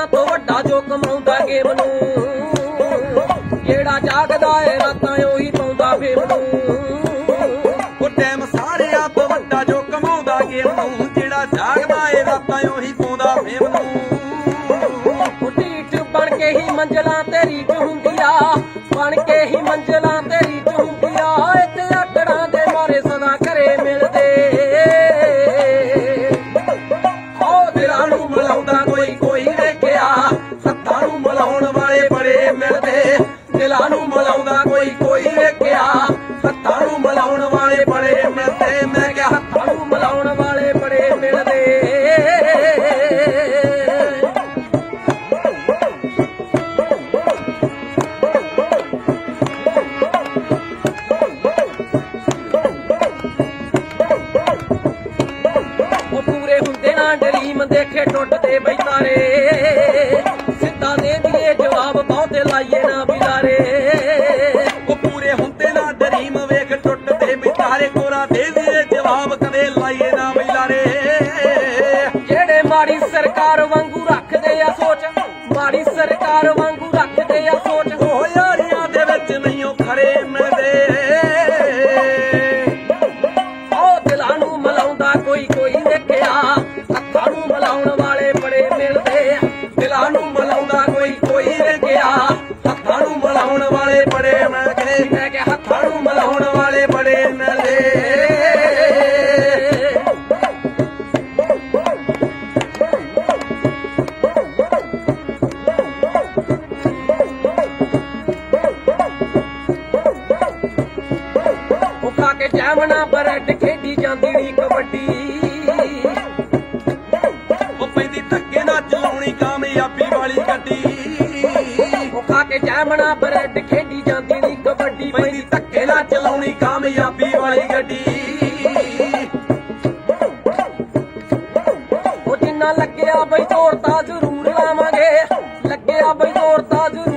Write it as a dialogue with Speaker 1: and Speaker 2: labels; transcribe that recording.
Speaker 1: ਸਾਰਿਆਂ ਤੋਂ ਵੱਡਾ ਜੋ ਕਮਾਉਂਦਾ ਗੇਮ ਨੂੰ। ਜਿਹੜਾ ਜਾਗਦਾ ਏ ਰਾਤਾਂ ਉਹੀ ਪਾਉਂਦਾ ਫੇਮ ਨੂੰ।
Speaker 2: ਉਹ ਟਾਈਮ ਸਾਰਿਆਂ ਤੋਂ ਵੱਡਾ ਜੋ ਕਮਾਉਂਦਾ ਗੇਮ ਨੂੰ। ਜਿਹੜਾ ਜਾਗਦਾ ਏ ਰਾਤਾਂ ਉਹੀ ਪਾਉਂਦਾ ਫੇਮ ਨੂੰ।
Speaker 1: ਉਹ ਢੀਠ ਬਣ ਕੇ ਹੀ ਮੰਜ਼ਲਾਂ ਹੁੰਦੀ ਆ। ਬਣ ਕੇ ਹੀ ਮੰਜ਼ਲਾਂ ਤੇਰੀ ਚ ਹੁੰਦੀ ਆ। ਇੱਥੇ ਆਕੜਾਂ ਦੇ ਮਾਰੇ ਸਦਾ ਘਰੇ ਮਿਲਦੇ।
Speaker 2: ਦਿਲਾਂ ਨੂੰ ਕੋਈ ਬੜੇ ਮੈਂ ਕਿਹਾ ਹੱਥਾਂ
Speaker 1: ਨੂੰ ਮਿਲਾਉਣ ਵਾਲੇ ਬੜੇ ਮਿਲਦੇ। ਉਹ ਪੂਰੇ ਹੁੰਦੇ ਨਾ ਡਰੀਮ ਦੇਖੇ ਟੁੱਟਦੇ ਬੈਤਾਰੇ ਸਿੱਧਾ ਦੇ ਦੀਏ ਜਵਾਬ, ਬਹੁਤੇ ਲਾਈਏ ਨਾ
Speaker 2: ਜਵਾਬ ਕਦੇ ਲਾਈਏ ਨਾ ਮਿਲਾਰੇ
Speaker 1: ਜਿਹੜੇ ਮਾੜੀ ਸਰਕਾਰ ਵਾਂਗੂ ਰੱਖਦੇ ਆ ਸੋਚ ਮਾੜੀ ਸਰਕਾਰ ਵਾਂਗੂ ਰੱਖਦੇ ਆ ਸੋਚ।
Speaker 2: ਉਹ ਯਾਰੀਆਂ ਦੇ ਵਿੱਚ ਨਹੀਂ ਉਹ ਖਰੇ ਮਿਲਦੇ।
Speaker 1: ਉਹ ਦਿਲਾਂ ਨੂੰ ਮਲਾਉਂਦਾ ਕੋਈ ਕੋਈ ਵੇਖਿਆ ਹੱਥਾਂ ਨੂੰ ਮਲਾਉਣ ਵਾਲੇ ਬੜੇ ਮਿਲਦੇ ਆ।
Speaker 2: ਦਿਲਾਂ ਨੂੰ ਮਿਲਾਉਂਦਾ ਕੋਈ ਕੋਈ ਵੇਖਿਆ ਹੱਥਾਂ ਨੂੰ ਮਿਲਾਉਣ ਵਾਲੇ ਬੜੇ ਮਿਲਦੇ। ਮੈਂ ਕਿਹਾ ਹੱਥਾਂ ਨੂੰ ਮਿਲਾਉਣ
Speaker 1: ਕੇ ਜੈਮਣਾ ਬਰੈਡ ਖੇਡੀ ਜਾਂਦੀ ਨੀ ਕਬੱਡੀ।
Speaker 2: ਉਹ ਪੈਂਦੀ ਧੱਕੇ ਨਾਲ ਚਲਾਉਣੀ ਕਾਮਯਾਬੀ ਵਾਲੀ ਗੱਡੀ।
Speaker 1: ਉਹ ਖਾ ਕੇ ਜੈਮਣਾ ਬਰੈਡ ਖੇਡੀ ਜਾਂਦੀ ਨੀ ਕਬੱਡੀ।
Speaker 2: ਪੈਂਦੀ ਧੱਕੇ ਨਾਲ ਚਲਾਉਣੀ ਕਾਮਯਾਬੀ ਵਾਲੀ ਗੱਡੀ।
Speaker 1: ਉਹ ਜਿੰਨਾ ਲੱਗਿਆ ਬਈ ਜ਼ੋਰ ਤਾਂ ਜ਼ਰੂਰ ਲਾਵਾਂਗੇ। ਲੱਗਿਆ ਬਈ ਜ਼ੋਰ ਤਾਂ ਜ਼ਰੂਰ